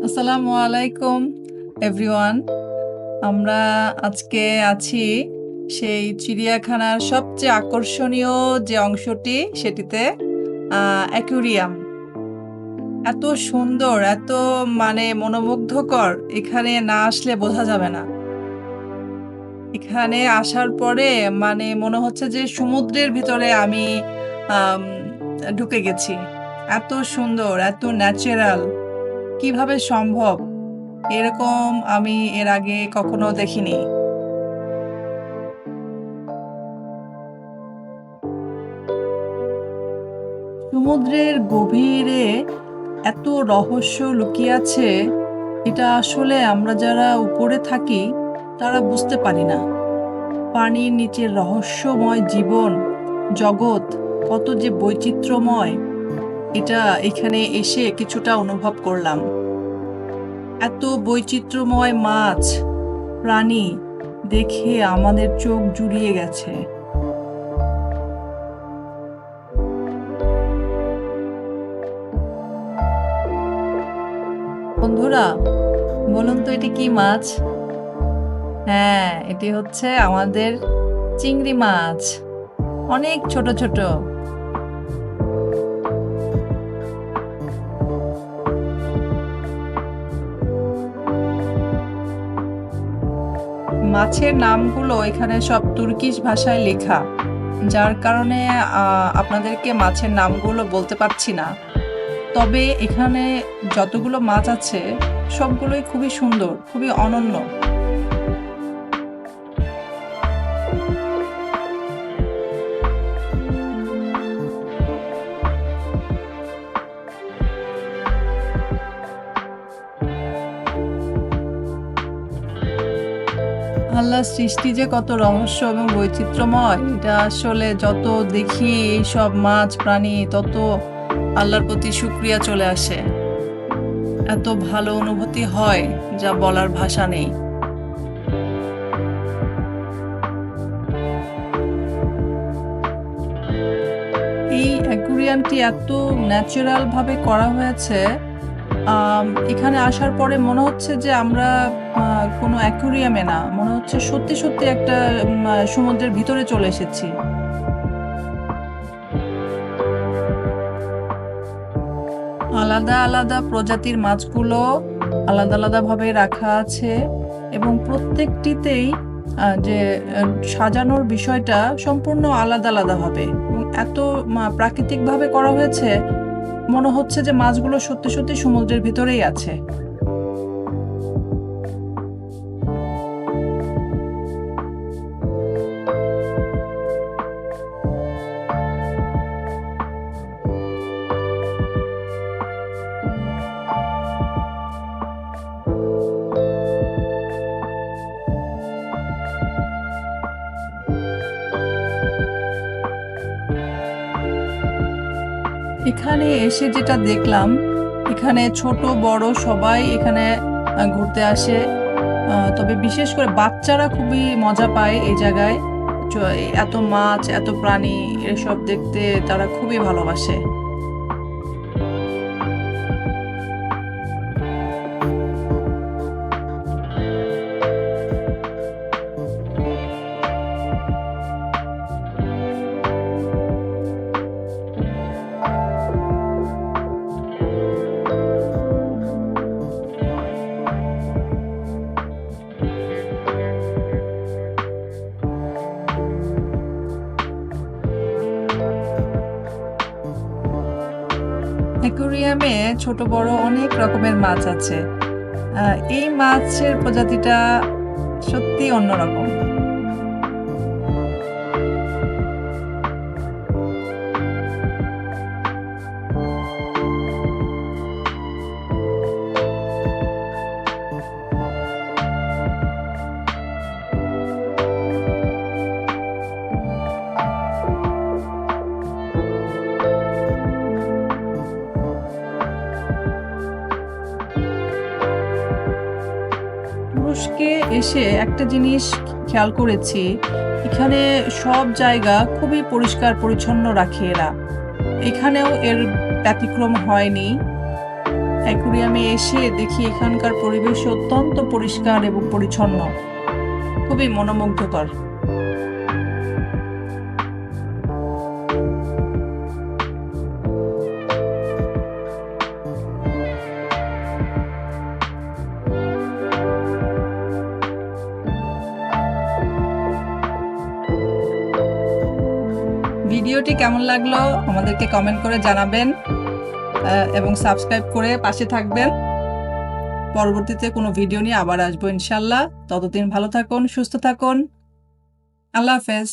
আসসালামু আলাইকুম এভরিওয়ান আমরা আজকে আছি সেই চিড়িয়াখানার সবচেয়ে আকর্ষণীয় যে অংশটি সেটিতে অ্যাকুরিয়াম এত সুন্দর, এত মানে মনোমুগ্ধকর, এখানে না আসলে বোঝা যাবে না। এখানে আসার পরে মানে মনে হচ্ছে যে সমুদ্রের ভিতরে আমি ঢুকে গেছি। এত সুন্দর, এত ন্যাচারাল কীভাবে সম্ভব? এরকম আমি এর আগে কখনো দেখিনি। সমুদ্রের গভীরে এত রহস্য লুকিয়ে আছে, এটা আসলে আমরা যারা উপরে থাকি, তারা বুঝতে পারি না। পানির নিচের রহস্যময় জীবন, জগৎ, কত যে বৈচিত্র্যময়। এটা এখানে এসে কিছুটা অনুভব করলাম। এত বৈচিত্র্যময় মাছ, প্রাণী দেখে আমাদের চোখ জুড়িয়ে গেছে। বন্ধুরা, বলুন তো এটি কি মাছ? হ্যাঁ এটি হচ্ছে আমাদের চিংড়ি মাছ। অনেক ছোট ছোট। মাছের নামগুলো এখানে সব তুর্কিশ ভাষায় লেখা, যার কারণে আপনাদেরকে মাছের নামগুলো বলতে পারছি না। তবে এখানে যতগুলো মাছ আছে, সবগুলোই খুবই সুন্দর, খুবই অনন্য। আল্লাহর সৃষ্টি যে কত রহস্য এবং বৈচিত্র্যময়, এটা আসলে যত দেখি এইসব মাছ, প্রাণী, তত আল্লাহর প্রতি শুক্রিয়া চলে আসে। এত ভালো অনুভূতি হয় যা বলার ভাষা নেই। এই অ্যাকুরিয়ামটি এত ন্যাচারাল ভাবে করা হয়েছে এখানে আসার পরে মনে হচ্ছে যে আমরা কোনো অ্যাকুরিয়ামে না, মনে হচ্ছে সত্যি সত্যি একটা সমুদ্রের ভিতরে চলে এসেছি। আলাদা আলাদা প্রজাতির মাছগুলো আলাদা আলাদা ভাবে রাখা আছে এবং প্রত্যেকটিতেই যে সাজানোর বিষয়টা সম্পূর্ণ আলাদা আলাদা হবে। এত প্রাকৃতিক ভাবে করা হয়েছে মনে হচ্ছে যে মাছগুলো সত্যি সত্যি সমুদ্রের ভিতরেই আছে। এখানে এসে যেটা দেখলাম, এখানে ছোট, বড় সবাই এখানে ঘুরতে আসে। তবে বিশেষ করে বাচ্চারা খুবই মজা পায় এই জায়গায়। এত মাছ, এত প্রাণী, এসব দেখতে তারা খুবই ভালোবাসে। অ্যাকুরিয়ামে ছোট বড় অনেক রকমের মাছ আছে। এই মাছের প্রজাতিটা সত্যি অন্যরকম। তুরস্কে এসে একটা জিনিস খেয়াল করেছি, এখানে সব জায়গা খুবই পরিষ্কার পরিচ্ছন্ন রাখে এরা। এখানেও এর ব্যতিক্রম হয়নি। অ্যাকুরিয়ামে এসে দেখি এখানকার পরিবেশ অত্যন্ত পরিষ্কার এবং পরিচ্ছন্ন। খুবই মনোমুগ্ধকর। ভিডিওটি কেমন লাগল আমাদেরকে কমেন্ট করে জানাবেন এবং সাবস্ক্রাইব করে পাশে থাকবেন। পরবর্তীতে কোনো ভিডিও নিয়ে আবার আসব ইনশাল্লাহ। ততদিন ভালো থাকুন, সুস্থ থাকুন। আল্লাহ হাফেজ।